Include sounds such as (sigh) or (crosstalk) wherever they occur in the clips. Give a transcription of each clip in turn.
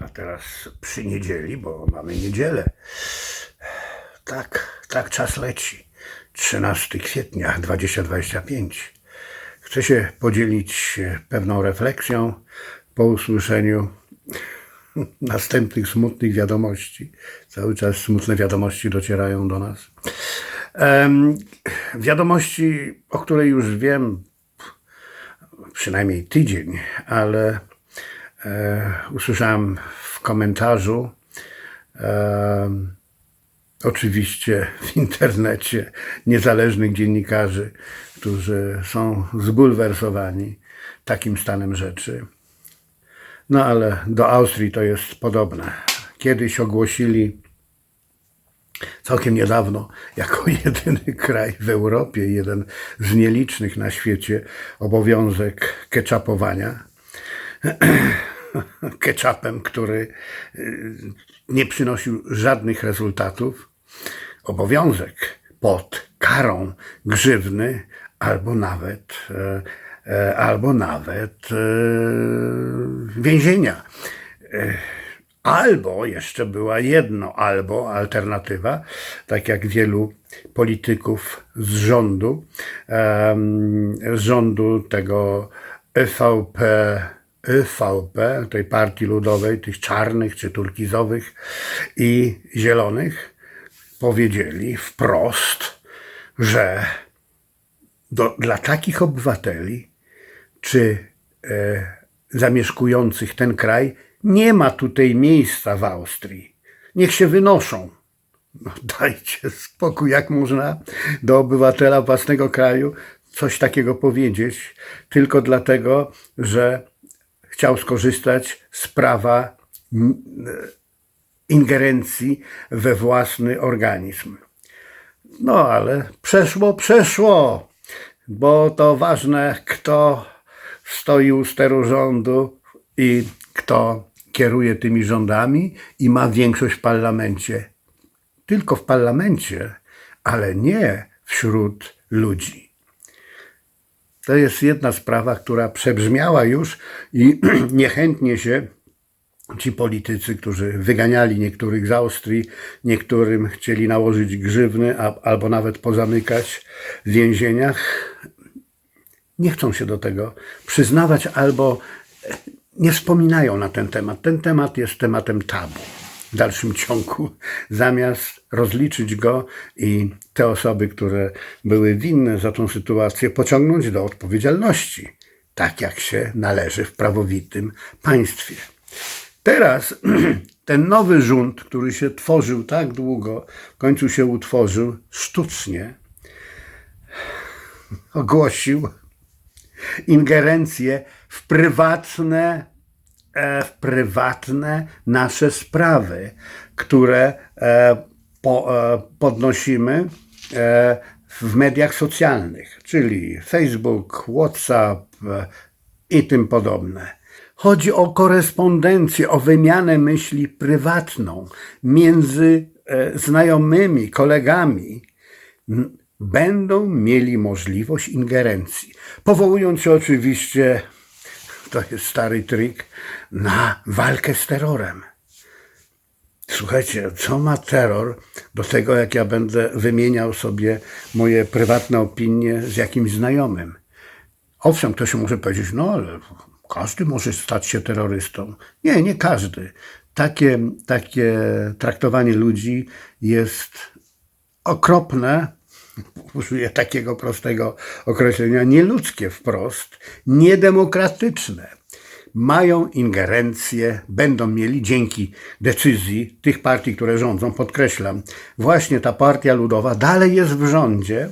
A teraz przy niedzieli, bo mamy niedzielę. Tak, tak czas leci. 13 kwietnia 2025. Chcę się podzielić się pewną refleksją po usłyszeniu (laughs) następnych smutnych wiadomości. Cały czas smutne wiadomości docierają do nas. Em, wiadomości, o której już wiem przynajmniej tydzień, ale e, usłyszałem w komentarzu, e, oczywiście w internecie, niezależnych dziennikarzy, którzy są zbulwersowani takim stanem rzeczy. No ale do Austrii to jest podobne. Kiedyś ogłosili całkiem niedawno jako (laughs) jedyny kraj w Europie, jeden z nielicznych na świecie, obowiązek ketchupowania. (clears throat) Ketchupem, który y, nie przynosił żadnych rezultatów. Obowiązek pod karą grzywny albo nawet, e, e, albo nawet e, więzienia. Albo jeszcze była jedno, albo alternatywa, tak jak wielu polityków z rządu, z rządu tego EVP, EVP, tej partii ludowej, tych czarnych czy turkizowych i zielonych, powiedzieli wprost, że do, dla takich obywateli czy e, zamieszkujących ten kraj nie ma tutaj miejsca w Austrii. Niech się wynoszą. No (laughs) dajcie spokój, jak można do obywatela własnego kraju coś takiego powiedzieć, tylko dlatego, że chciał skorzystać z prawa mm, ingerencji we własny organizm. No ale przeszło, przeszło, bo to ważne, kto stoi u steru rządu i kto kieruje tymi rządami i ma większość w parlamencie. Tylko w parlamencie, ale nie wśród ludzi. To jest jedna sprawa, która przebrzmiała już i (clears throat) niechętnie się ci politycy, którzy wyganiali niektórych z Austrii, niektórym chcieli nałożyć grzywny a, albo nawet pozamykać w więzieniach, nie chcą się do tego przyznawać albo nie wspominają na ten temat. Ten temat jest tematem tabu w dalszym ciągu, zamiast rozliczyć go i te osoby, które były winne za tą sytuację, pociągnąć do odpowiedzialności, tak jak się należy w prawowitym państwie. Teraz (clears throat) ten nowy rząd, który się tworzył tak długo, w końcu się utworzył sztucznie, ogłosił ingerencję w prywatne, w prywatne nasze sprawy, które e, e, podnosimy e, w mediach socjalnych, czyli Facebook, WhatsApp e, i tym podobne. Chodzi o korespondencję, o wymianę myśli prywatną między e, znajomymi, kolegami. Będą mieli możliwość ingerencji. Powołując się oczywiście, to jest stary trik, na walkę z terrorem. Słuchajcie, co ma terror do tego, jak ja będę wymieniał sobie moje prywatne opinie z jakimś znajomym? Owszem, ktoś może powiedzieć, no ale każdy może stać się terrorystą. Nie, nie każdy. Takie, takie traktowanie ludzi jest okropne, użyję takiego prostego określenia, nieludzkie wprost, niedemokratyczne. Mają ingerencję, będą mieli dzięki decyzji tych partii, które rządzą, podkreślam, właśnie ta partia ludowa dalej jest w rządzie,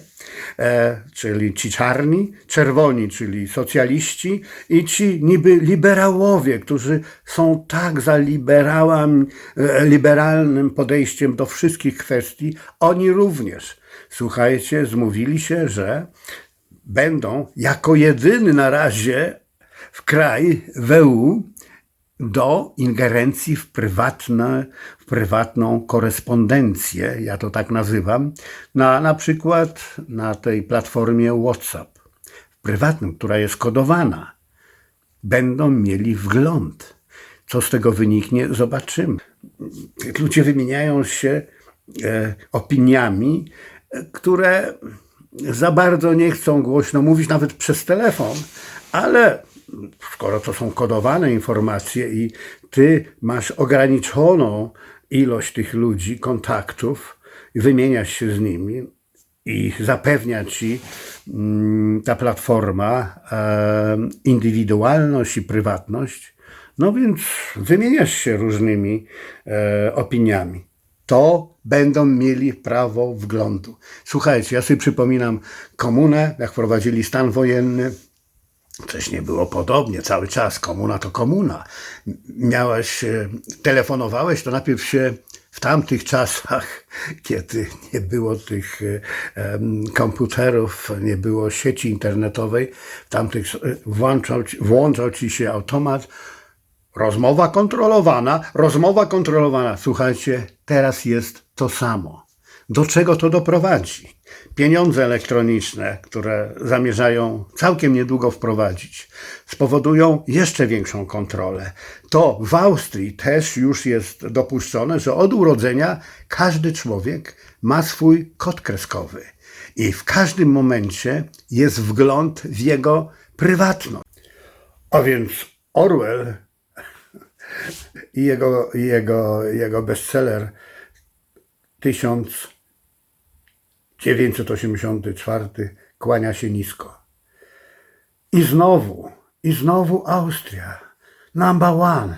czyli ci czarni, czerwoni, czyli socjaliści i ci niby liberałowie, którzy są tak za liberałami, e, liberalnym podejściem do wszystkich kwestii, oni również, słuchajcie, zmówili się, że będą jako jedyny na razie w kraj w EU do ingerencji w, prywatne, w prywatną korespondencję, ja to tak nazywam, na, na przykład na tej platformie WhatsApp, w prywatnym, która jest kodowana. będą mieli wgląd. Co z tego wyniknie, zobaczymy. Ludzie wymieniają się e, opiniami, e, które za bardzo nie chcą głośno mówić, nawet przez telefon, ale skoro to są kodowane informacje i ty masz ograniczoną ilość tych ludzi, kontaktów, i wymieniasz się z nimi i zapewnia ci mm, ta platforma indywidualność i prywatność, no więc wymieniasz się różnymi e, opiniami. To będą mieli prawo wglądu. Słuchajcie, ja sobie przypominam komunę, jak wprowadzili stan wojenny, Wcześniej było podobnie, cały czas komuna to komuna. Miałeś, e, telefonowałeś, to najpierw się w tamtych czasach, (laughs) kiedy nie było tych e, komputerów, nie było sieci internetowej, w tamtych e, włączał, włączał ci się automat, rozmowa kontrolowana, rozmowa kontrolowana. Słuchajcie, teraz jest to samo. Do czego to doprowadzi? Pieniądze elektroniczne, które zamierzają całkiem niedługo wprowadzić, spowodują jeszcze większą kontrolę. To w Austrii też już jest dopuszczone, że od urodzenia każdy człowiek ma swój kod kreskowy i w każdym momencie jest wgląd w jego prywatność. A więc Orwell i jego, jego, jego bestseller 1984 kłania się nisko. I znowu, i znowu Austria, number one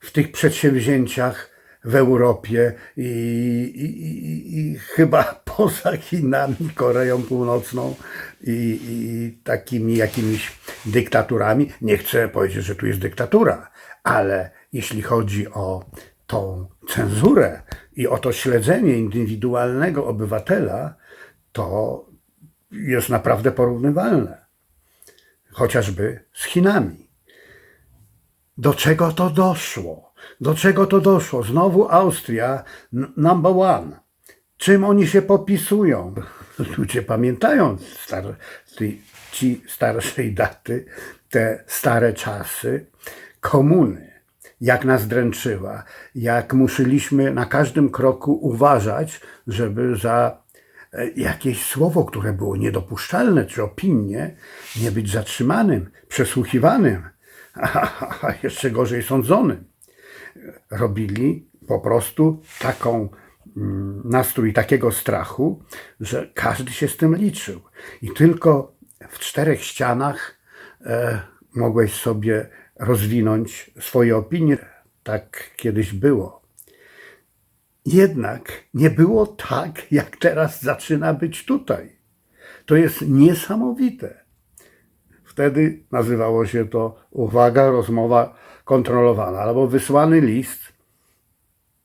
w tych przedsięwzięciach w Europie i, i, i, i chyba (laughs) poza Chinami, Koreą Północną i, i takimi jakimiś dyktaturami. Nie chcę powiedzieć, że tu jest dyktatura, ale jeśli chodzi o tą cenzurę i o to śledzenie indywidualnego obywatela, to jest naprawdę porównywalne. Chociażby z Chinami. Do czego to doszło? Do czego to doszło? Znowu Austria, number one. Czym oni się popisują? (laughs) Ludzie pamiętają star, ci- ci starszej daty, te stare czasy komuny. Jak nas dręczyła, jak musieliśmy na każdym kroku uważać, żeby za jakieś słowo, które było niedopuszczalne, czy opinię, nie być zatrzymanym, przesłuchiwanym, (laughs) a jeszcze gorzej sądzonym robili po prostu taką mm, nastrój takiego strachu, że każdy się z tym liczył. I tylko w czterech ścianach e, mogłeś sobie rozwinąć swoje opinie. Tak kiedyś było. Jednak nie było tak, jak teraz zaczyna być tutaj. To jest niesamowite. Wtedy nazywało się to uwaga, rozmowa kontrolowana, albo wysłany list.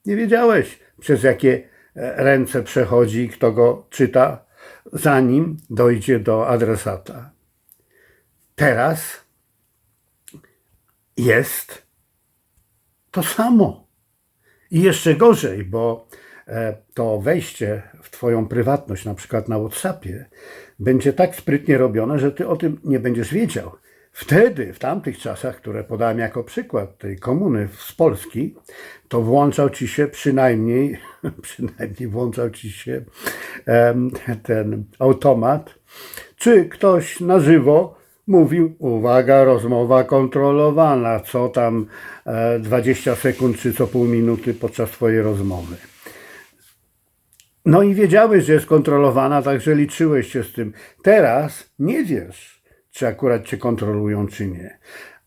Nie wiedziałeś, przez jakie e, ręce przechodzi, kto go czyta, zanim dojdzie do adresata. Teraz jest to samo. I jeszcze gorzej, bo e, to wejście w Twoją prywatność, na przykład na WhatsAppie, będzie tak sprytnie robione, że Ty o tym nie będziesz wiedział. Wtedy, w tamtych czasach, które podałem jako przykład tej komuny z Polski, to włączał Ci się przynajmniej, (laughs) przynajmniej włączał Ci się ten automat, czy ktoś na żywo mówił, uwaga, rozmowa kontrolowana, co tam e, 20 sekund czy co pół minuty podczas Twojej rozmowy. No i wiedziałeś, że jest kontrolowana, także liczyłeś się z tym. Teraz nie wiesz, czy akurat cię kontrolują, czy nie.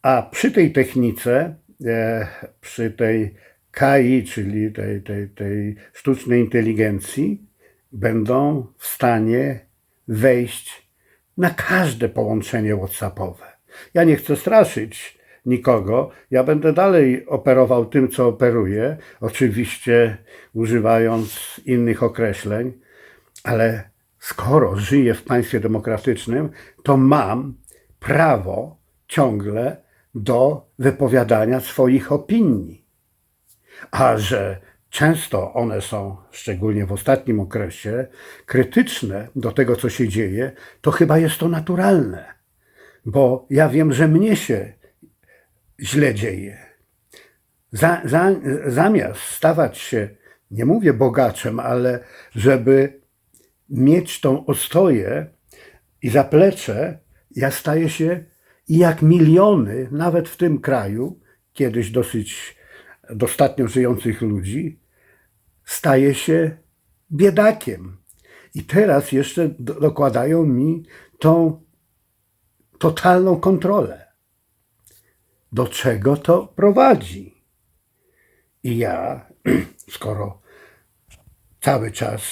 A przy tej technice, e, przy tej KI, czyli tej, tej, tej sztucznej inteligencji, będą w stanie wejść na każde połączenie WhatsAppowe. Ja nie chcę straszyć nikogo. Ja będę dalej operował tym, co operuję, oczywiście używając innych określeń, ale skoro żyję w państwie demokratycznym, to mam prawo ciągle do wypowiadania swoich opinii. A że często one są, szczególnie w ostatnim okresie, krytyczne do tego, co się dzieje, to chyba jest to naturalne. Bo ja wiem, że mnie się źle dzieje. Za, za, zamiast stawać się, nie mówię bogaczem, ale żeby mieć tą ostoję i zaplecze, ja staję się i jak miliony, nawet w tym kraju, kiedyś dosyć dostatnio żyjących ludzi, staje się biedakiem. I teraz jeszcze do- dokładają mi tą totalną kontrolę. Do czego to prowadzi? I ja, (clears throat) skoro cały czas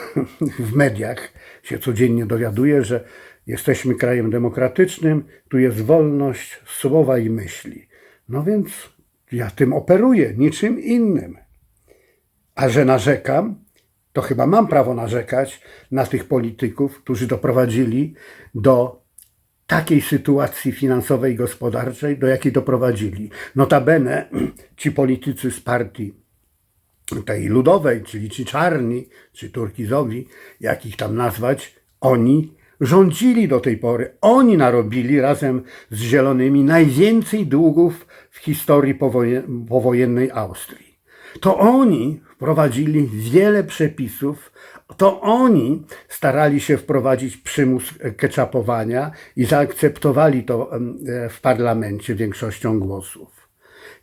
(laughs) w mediach się codziennie dowiaduję, że jesteśmy krajem demokratycznym, tu jest wolność słowa i myśli. No więc ja tym operuję, niczym innym. A że narzekam, to chyba mam prawo narzekać na tych polityków, którzy doprowadzili do takiej sytuacji finansowej i gospodarczej, do jakiej doprowadzili. Notabene (clears throat) ci politycy z partii tej ludowej, czyli ci czarni, czy turkizowi, jak ich tam nazwać, oni rządzili do tej pory. Oni narobili razem z zielonymi najwięcej długów w historii powoje- powojennej Austrii. To oni wprowadzili wiele przepisów, to oni starali się wprowadzić przymus keczapowania i zaakceptowali to e, w parlamencie większością głosów.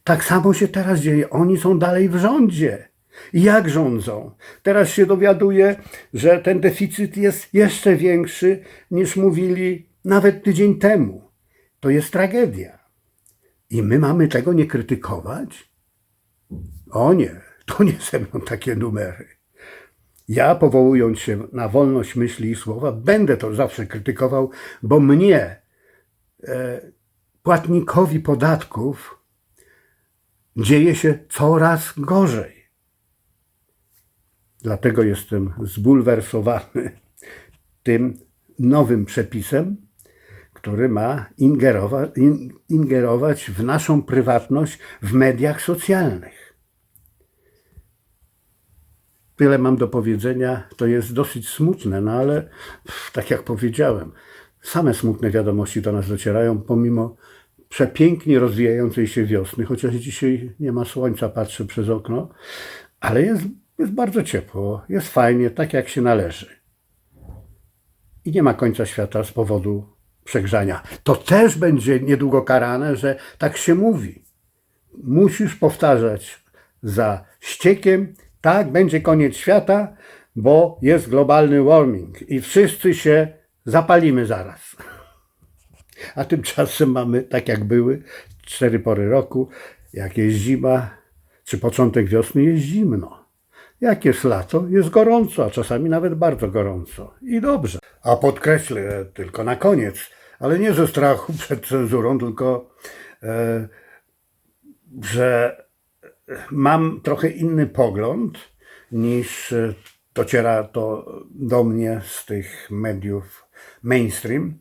Tak samo się teraz dzieje. Oni są dalej w rządzie. Jak rządzą? Teraz się dowiaduję, że ten deficyt jest jeszcze większy niż mówili nawet tydzień temu. To jest tragedia. I my mamy tego nie krytykować? O nie, to nie ze mną takie numery. Ja, powołując się na wolność myśli i słowa, będę to zawsze krytykował, bo mnie, e, płatnikowi podatków, dzieje się coraz gorzej. Dlatego jestem zbulwersowany tym nowym przepisem, który ma ingerować, in, ingerować w naszą prywatność w mediach socjalnych. Tyle mam do powiedzenia. To jest dosyć smutne, no ale tak jak powiedziałem, same smutne wiadomości do nas docierają, pomimo przepięknie rozwijającej się wiosny, chociaż dzisiaj nie ma słońca, patrzę przez okno, ale jest, jest bardzo ciepło, jest fajnie, tak jak się należy. I nie ma końca świata z powodu przegrzania. To też będzie niedługo karane, że tak się mówi. Musisz powtarzać za ściekiem, tak, będzie koniec świata, bo jest globalny warming i wszyscy się zapalimy zaraz. (laughs) A tymczasem mamy, tak jak były, cztery pory roku. Jak jest zima, czy początek wiosny, jest zimno. Jak jest lato, jest gorąco, a czasami nawet bardzo gorąco. I dobrze. A podkreślę tylko na koniec, ale nie ze strachu (laughs) przed cenzurą, tylko e, że mam trochę inny pogląd niż e, dociera to do mnie z tych mediów mainstream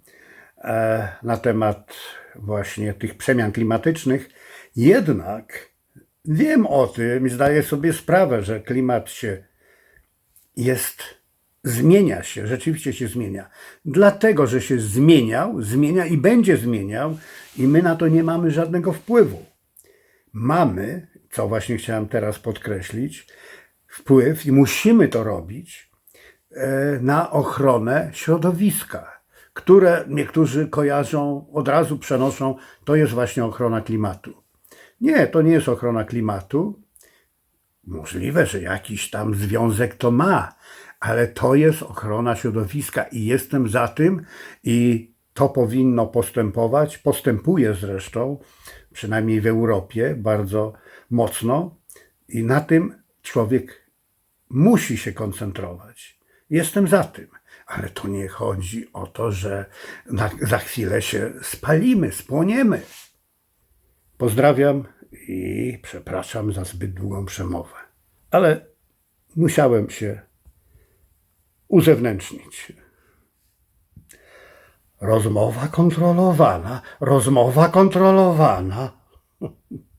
e, na temat właśnie tych przemian klimatycznych. Jednak wiem o tym i zdaję sobie sprawę, że klimat się jest, zmienia się, rzeczywiście się zmienia. Dlatego, że się zmieniał, zmienia i będzie zmieniał i my na to nie mamy żadnego wpływu. Mamy, co właśnie chciałem teraz podkreślić, wpływ i musimy to robić e, na ochronę środowiska, które niektórzy kojarzą, od razu przenoszą, to jest właśnie ochrona klimatu. Nie, to nie jest ochrona klimatu. Możliwe, że jakiś tam związek to ma, ale to jest ochrona środowiska i jestem za tym i to powinno postępować. Postępuje zresztą, przynajmniej w Europie, bardzo mocno i na tym człowiek musi się koncentrować. Jestem za tym, ale to nie chodzi o to, że na, za chwilę się spalimy, spłoniemy. Pozdrawiam i przepraszam za zbyt długą przemowę, ale musiałem się uzewnętrznić. Rozmowa kontrolowana, rozmowa kontrolowana. (laughs)